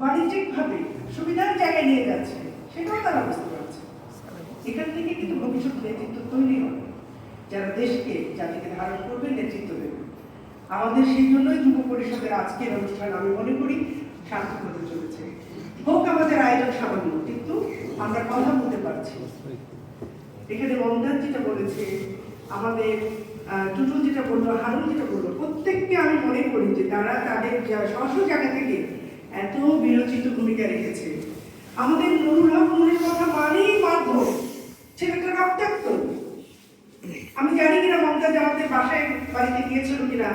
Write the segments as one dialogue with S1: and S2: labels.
S1: বাণিজ্যিকভাবে সুবিধার জায়গায় নিয়ে যাচ্ছে, সেটাও তারা বুঝতে পারছে। এখান থেকে কিন্তু ভবিষ্যৎ নেতৃত্ব তৈরি হবে। যারা দেশকে, জাতিকে ধারণ করবে, নেতৃত্ব দেবে। আমাদের সেই জন্যই যুব পরিষদের আজকের অনুষ্ঠান আমি মনে করি সার্থক হতে চলেছে। হোক আমাদের আয়োজন সামান্য, কিন্তু আমরা কথা বলতে পারছি। এখানে মমতাজ যেটা বলেছে, আমাদের টুটুল যেটা বলল, হারুন যেটা বলল, প্রত্যেককে আমি মনে করি যে তারা তাদের স্ব জায়গা থেকে এত বিরচিত ভূমিকা রেখেছে। আমাদের নুরুল নুরের কথা মানেই মাধ্যম ছেলেটা রক্তাক্ত। আমি জানি কিনা মমতাজ আমাদের বাসায় বাড়িতে গিয়েছিল কিনা।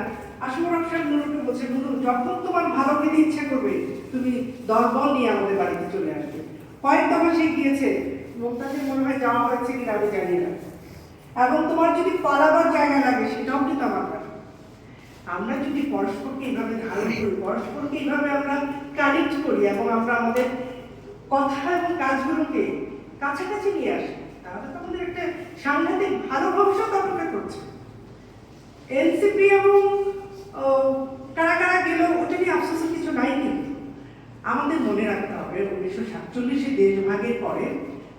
S1: আসমর আফসার নুরুকে বলছে নুরু যখন তোমার ভালো খেতে ইচ্ছা করবে, তুমি দলবল নিয়ে আমাদের বাড়িতে চলে আসবে। কয়েক দফা সে গিয়েছে। মমতাজের মনে হয় যাওয়া হয়েছে কিনা আমি জানি না। এবং তোমার যদি পালাবার জায়গা লাগে, সেটাও কিন্তু আমার আমরা যদি পরস্পরকে এইভাবে ধারণ করি, পরস্পরকে এইভাবে আমরা কানেক্ট করি এবং আমরা আমাদের কথা এবং কাজগুলোকে কাছাকাছি নিয়ে আসি, তাহলে তো আমাদের একটা সাংঘাতিক ভালো ভবিষ্যৎ অপেক্ষা করছে। এনসিপি এবং কারা কারা গেল ওটা নিয়ে আফসোসের কিছু নাই কিন্তু। আমাদের মনে রাখতে হবে, উনিশশো সাতচল্লিশে দেশ দেশভাগের পরে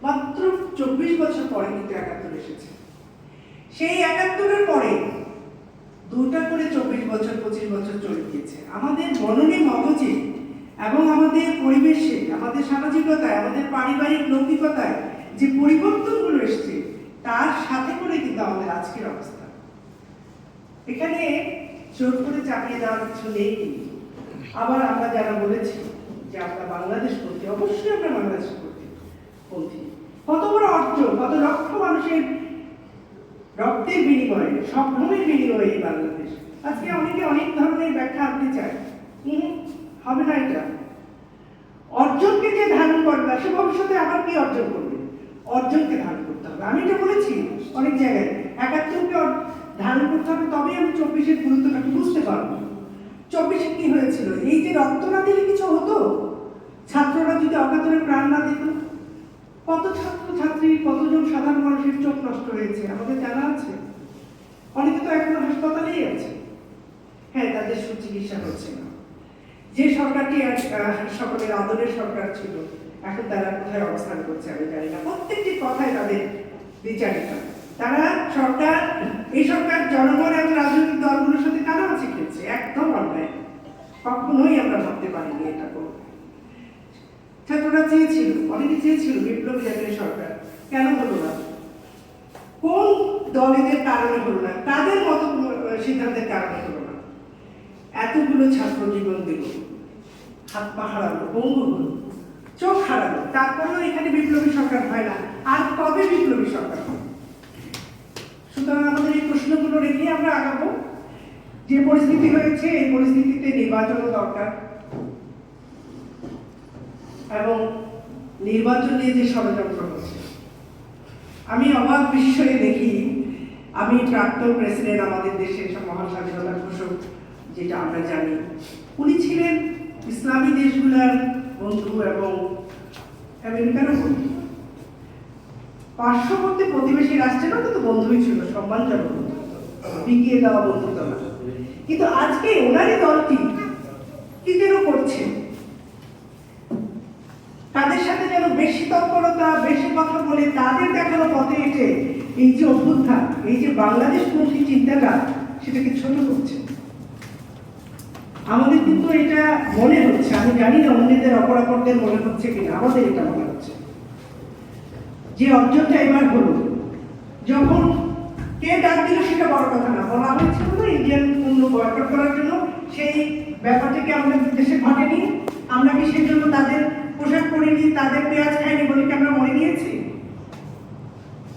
S1: মাত্র চব্বিশ বছর পরে কিন্তু একাত্তর এসেছে। সেই একাত্তরের পরে দুটা করে চব্বিশ বছর পঁচিশ বছর চলে গিয়েছে আমাদের মননে মগজে এবং আমাদের পরিবেশে, আমাদের সামাজিকতায়, আমাদের পারিবারিক লৌকিকতায় যে পরিবর্তনগুলো এসছে, তার সাথে করে কিন্তু আমাদের আজকের অবস্থা। এখানে জোর করে চাপিয়ে দেওয়ার কিছু নেই। আবার আমরা যারা বলেছি যে আমরা বাংলাদেশ পন্থী, অবশ্যই আমরা বাংলাদেশ করতে পন্থী। কত বড় অর্জন, কত লক্ষ মানুষের রক্তের বিনিময়ে সব সম্ভ্রমের বিনিময়ে এই বাংলাদেশ। আজকে অনেকে অনেক ধরনের ব্যাখ্যা আনতে চায়। হবে না এটা? অর্জনকে যে ধারণ করবে, সে ভবিষ্যতে আবার কি অর্জন করবে? অর্জনকে ধারণ করতে হবে। আমি এটা বলেছি অনেক জায়গায়, একাত্তরকে ধারণ করতে হবে, তবেই আমি চব্বিশের গুরুত্বটাকে বুঝতে পারব। চব্বিশে কি হয়েছিল? এই যে রক্ত না দিলে কিছু হতো? ছাত্ররা যদি অকাতরে প্রাণ না দিত? কত ছাত্র ছাত্রী কতজন সাধারণ মানুষের চোখ নষ্ট হয়েছে? আমাদের জানা আছে? অনেকে তো এখনও হাসপাতালেই আছে। হ্যাঁ তাদের সুচিকিৎসা হচ্ছে না। যে সরকারটি সকলের আদরের সরকার ছিল, এখন তারা কোথায় অবস্থান করছে আমি জানি না। প্রত্যেকটি কথায় তাদের বিচারিতা। তারা সরকার, এই সরকার জনগণ এবং রাজনৈতিক দলগুলোর সাথে কানামাছি খেলছে? একদম অন্যায়। কখনোই আমরা ভাবতে পারিনি এটা করব ছাত্ররা চেয়েছিল, অনেকে চেয়েছিল বিপ্লবী জাতীয় সরকার। কেন হলো না? কোন দলেদের কারণে হলো না? তাদের মতো সিদ্ধান্তের কারণে হলো এতগুলো ছাত্র জীবন দিল হাত পা হারালো, বন্ধু হলো, চোখ হারালো। তারপরেও এখানে বিপ্লবী সরকার হয় না। আর কবে বিপ্লবী সরকার? সুতরাং আমাদের এই প্রশ্নগুলো রেখে আমরা আগাবো। যে পরিস্থিতি হয়েছে, এই পরিস্থিতিতে নির্বাচনও দরকার। এবং নির্বাচন নিয়ে যে ষড়যন্ত্র হচ্ছে, আমি অবাক বিস্ময়ে দেখি, আমি প্রাক্তন প্রেসিডেন্ট আমাদের দেশের মহান স্বাধীনতা ঘোষক যেটা আমরা জানি। উনি ছিলেন ইসলামী দেশগুলোর বন্ধু এবং আমেরিকারও বন্ধু। পার্শ্ববর্তী প্রতিবেশী রাষ্ট্রেরও কিন্তু বন্ধুই ছিল, সম্মানজনক বিকিয়ে দেওয়া বন্ধুত্ব না। কিন্তু আজকে ওনারই দলটি কি যেন করছে তাদের সাথে যেন বেশি তৎপরতা, বেশি কথা বলে তাদের দেখানো পথে এসে এই যে অভ্যুত্থান, এই যে বাংলাদেশ পন্থী চিন্তাটা, সেটাকে ছোট করছে। আমাদের কিন্তু এটা মনে হচ্ছে, আমি জানি না অন্যদের অপরাপরদের মনে হচ্ছে কিনা, আমাদের এটা মনে হচ্ছে। যে অর্জনটা এবার হলো, যখন কে ডাক দিল সেটা বড় কথা না, বলা হয়েছিল না ইন্ডিয়ান পণ্য বয়কট করার জন্য, সেই ব্যাপারটাকে আমাদের দেশে ঘটেনি, আমরা কি সেই জন্য তাদের পোশাক পরিনি, তাদের পেঁয়াজ খাইনি বলে কি আমরা মনে নিয়েছি?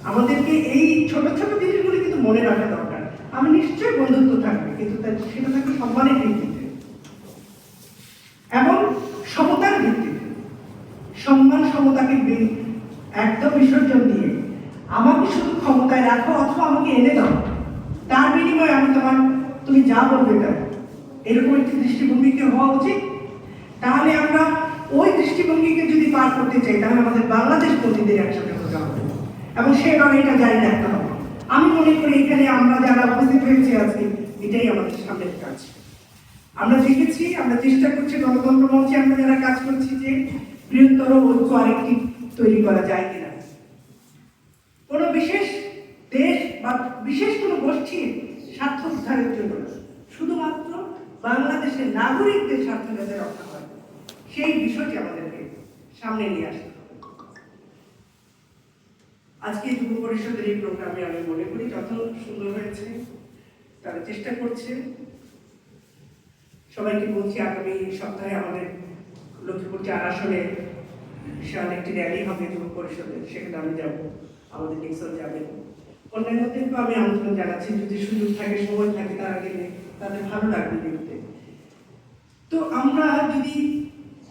S1: আমাদেরকে এই ছোট ছোট জিনিসগুলো কিন্তু মনে রাখা দরকার। আমি নিশ্চয়ই বন্ধুত্ব থাকবে, কিন্তু সেটা থাকবে সম্মানের ভিত্তিতে এবং সমতার ভিত্তিতে সম্মান সমতাকে একদম বিসর্জন দিয়ে আমাকে শুধু ক্ষমতায় রাখো অথবা আমাকে এনে দাও। তার বিনিময়ে আমি তোমার তুমি যা বলবে তাই। এরকম একটি দৃষ্টিভঙ্গিকে হওয়া উচিত? তাহলে আমরা ওই দৃষ্টিভঙ্গিকে যদি পার করতে চাই, তাহলে আমাদের বাংলাদেশ প্রতিদিন একসাথে হতে হবে। এবং সে লড়াইটা জারি রাখতে হবে। আমি মনে করি এখানে আমরা যারা উপস্থিত হয়েছি আজকে, এটাই আমাদের সামনের কাজ। আমরা দেখেছি আমরা চেষ্টা করছি গণতন্ত্র মঞ্চে আমরা যারা কাজ করছি যে বৃহত্তর ঐক্য আরেকটি তৈরি করা যায় কিনা। কোনো বিশেষ দেশ বা বিশেষ কোনো গোষ্ঠীর স্বার্থ উদ্ধারের জন্য শুধুমাত্র বাংলাদেশের নাগরিকদের স্বার্থ যাতে রক্ষা হয়, সেই বিষয়টি আমাদেরকে সামনে নিয়ে আসতে হবে। আজকে যুব পরিষদের এই প্রোগ্রামে আমি মনে করি যত সুন্দর হয়েছে, তারা চেষ্টা করছে সবাইকে বলছি, আগামী সপ্তাহে আমাদের লক্ষ্মীপুর চার আসনে বিশাল একটি র্যালি হবে যুব পরিষদের, সেখানে আমি যাব, আমাদের নিক্সন যাবেন অন্যান্যদেরকেও আমি আমন্ত্রণ জানাচ্ছি, যদি সুযোগ থাকে, সময় থাকে, তারা গেলে তাদের ভালো লাগবে দেখতে। তো আমরা যদি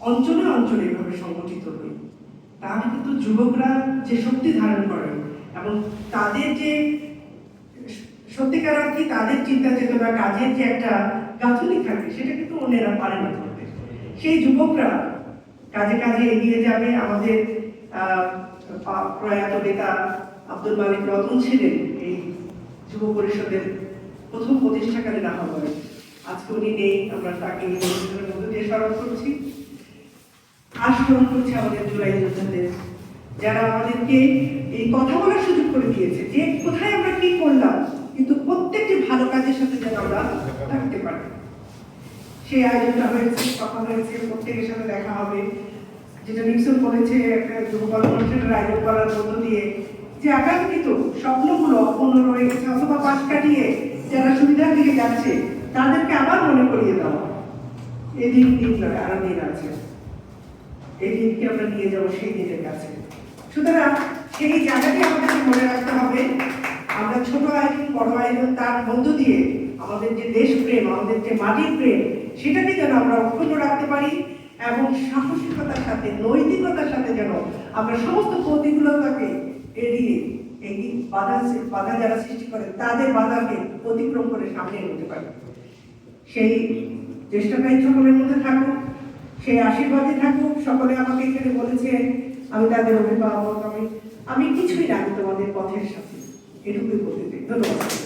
S1: অঞ্চলে অঞ্চলে এভাবে সংগঠিত হই, তাহলে কিন্তু যুবকরা যে শক্তি ধারণ করেন এবং তাদের যে সত্যিকার অর্থে তাদের চিন্তা চেতনা কাজের যে একটা গাঁথনি থাকে, সেটা কিন্তু অন্যেরা পারে না করতে সেই যুবকরা কাজে কাজে এগিয়ে যাবে। আমাদের প্রয়াত নেতা আব্দুল মালিক রতন ছিলেন এই যুব পরিষদের প্রথম প্রতিষ্ঠাকারীর আহ্বায়ক আজকে উনি নেই, আমরা তাকে অনুষ্ঠানের মধ্যে দিয়ে স্মরণ করছি। আর স্মরণ করছি আমাদের জুলাই যোদ্ধাদের। যারা আমাদেরকে এই কথা বলার সুযোগ করে দিয়েছে যে কোথায় আমরা কি করলাম কিন্তু প্রত্যেকটি ভালো কাজের সাথে যেন আমরা থাকতে পারি। সেই আয়োজনটা হয়েছে কথা হয়েছে, প্রত্যেকের সাথে দেখা হবে। যেটা নিক্সন বলেছে, একটা কর্মসূচির আয়োজন করার মধ্য দিয়ে যে আকাঙ্ক্ষিত স্বপ্নগুলো অপূর্ণ রয়ে গেছে অথবা পাশ কাটিয়ে যারা সুবিধার দিকে যাচ্ছে, তাদেরকে আবার মনে করিয়ে দেওয়া এদিন দিন নয়, আরও দিন আছে। এই দিনকে আমরা নিয়ে যাব? সেই দিনের কাছে। সুতরাং সেই জায়গাটি আমাদেরকে মনে রাখতে হবে। আমরা ছোট আয়োজন বড় আয়োজন তার মধ্য দিয়ে আমাদের যে দেশপ্রেম, আমাদের যে মাটির প্রেম, সেটাকে যেন আমরা অক্ষুণ্ণ রাখতে পারি এবং সাহসিকতার সাথে, নৈতিকতার সাথে যেন আমরা সমস্ত প্রতিকূলতাকে এড়িয়ে এই বাধা বাধা যারা সৃষ্টি করে, তাদের বাধাকে অতিক্রম করে সামনে এগোতে পারি। সেই চেষ্টাটাই সকলের মধ্যে থাকুক, সেই আশীর্বাদে থাকুক। সকলে আমাকে এখানে বলেছে আমি তাদের অভিভাবক, আমি আমি কিছুই রাখি তোমাদের পথের সাথে। এটুকুই বলতে চাই ধন্যবাদ